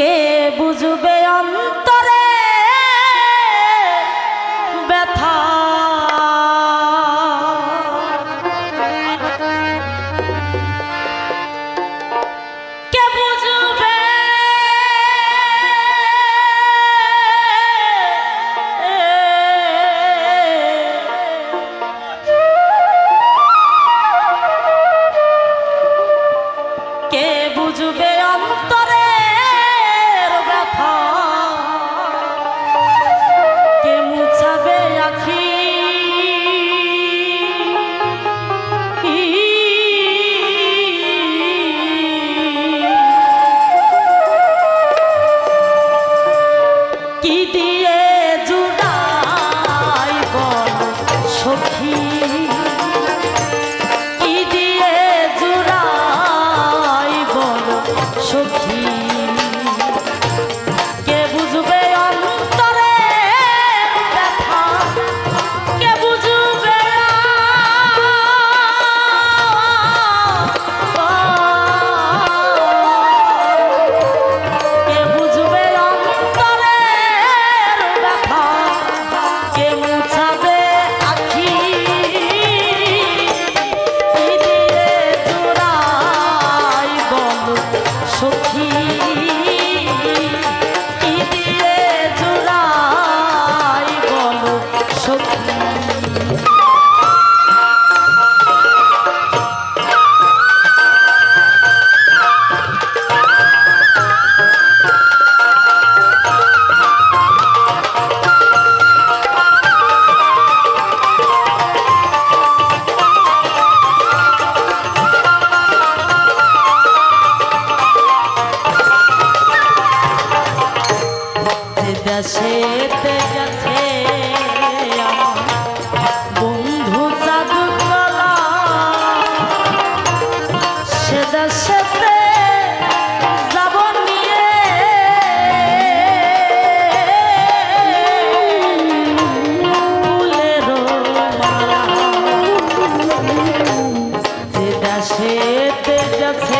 কে বুঝবে অন্ত কি দিন else.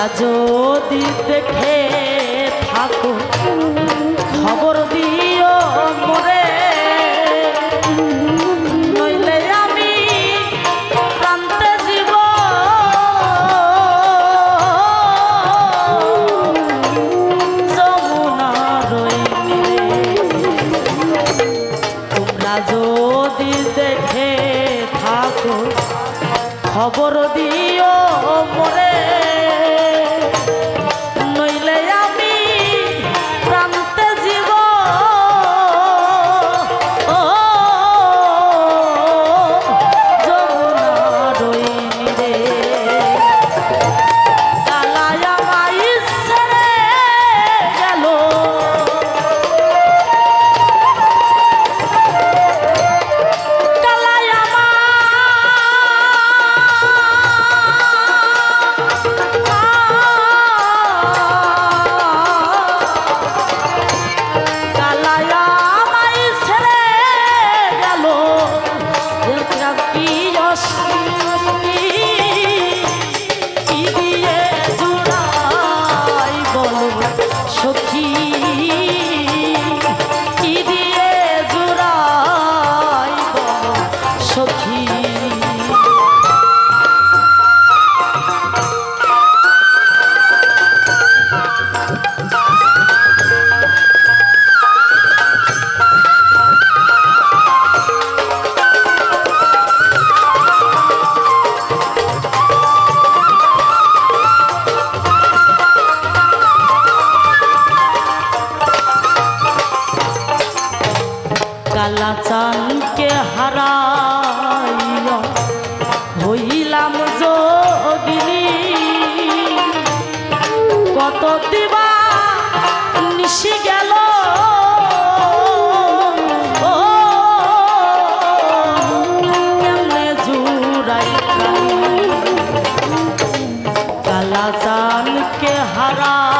তোমরা যদি দেখে থাকো, খবর দিও মরে নইলে আমি প্রান্তে জীব। যমুনা রইলে তোমরা যদি দেখে থাকো, খবর দিও মরে Christ. কত নিশি গেল। কালা? চানকে হারাইয়া